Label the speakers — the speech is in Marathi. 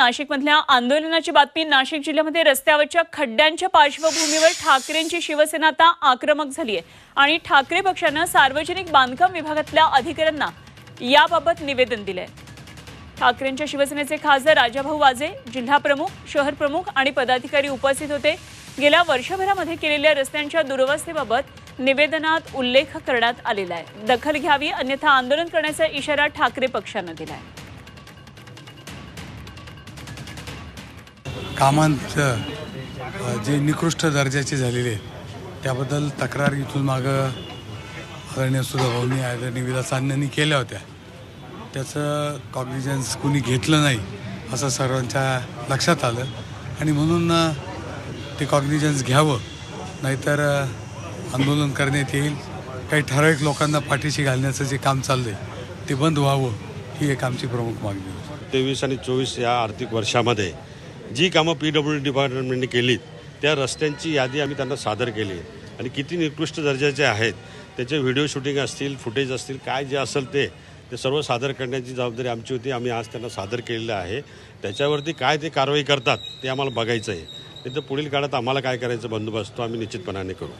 Speaker 1: नाशिकमधल्या आंदोलनाची बातमी. नाशिक जिल्ह्यामध्ये रस्त्यावरच्या खड्ड्यांच्या पार्श्वभूमीवर ठाकरेंची शिवसेना आता आक्रमक झाली आहे आणि ठाकरे पक्षानं सार्वजनिक बांधकाम विभागातल्या अधिकाऱ्यांना याबाबत निवेदन दिलंय. ठाकरेंच्या शिवसेनेचे खासदार राजाभाऊ वाजे जिल्हाप्रमुख शहर प्रमुख आणि पदाधिकारी उपस्थित होते. गेल्या वर्षभरामध्ये केलेल्या रस्त्यांच्या दुरवस्थेबाबत निवेदनात उल्लेख करण्यात आलेला आहे. दखल घ्यावी अन्यथा आंदोलन करण्याचा इशारा ठाकरे पक्षानं आहे
Speaker 2: कामांचं जे निकृष्ट दर्जाचे झालेले आहेत त्याबद्दल तक्रार इथून मागं आदरणीय सुधाभाऊनी आदरणीय विलास अण्णांनी केल्या होत्या. त्याचं कॉग्निजन्स कुणी घेतलं नाही असं सर्वांच्या लक्षात आलं. आणि म्हणून ते कॉग्निजन्स घ्यावं नाहीतर आंदोलन करण्यात येईल. काही ठराविक लोकांना पाठीशी घालण्याचं जे काम चाललं आहे ते बंद व्हावं ही एक आमची प्रमुख मागणी होती.
Speaker 3: तेवीस आणि चोवीस या आर्थिक वर्षामध्ये जी कामं पी डब्ल्यू डी डिपार्टमेंटने केलीत त्या रस्त्यांची यादी आम्ही त्यांना सादर केली. आणि किती निकृष्ट दर्जाचे आहेत त्याचे व्हिडिओ शूटिंग असतील फुटेज असतील काय जे असेल ते ते सर्व सादर करण्याची जबाबदारी आमची होती. आम्ही आज त्यांना सादर केलेलं आहे. त्याच्यावरती काय ते कारवाई करतात ते आम्हाला बघायचं आहे. नाही तर पुढील काळात आम्हाला काय करायचं बंदोबस्त तो आम्ही निश्चितपणाने करू.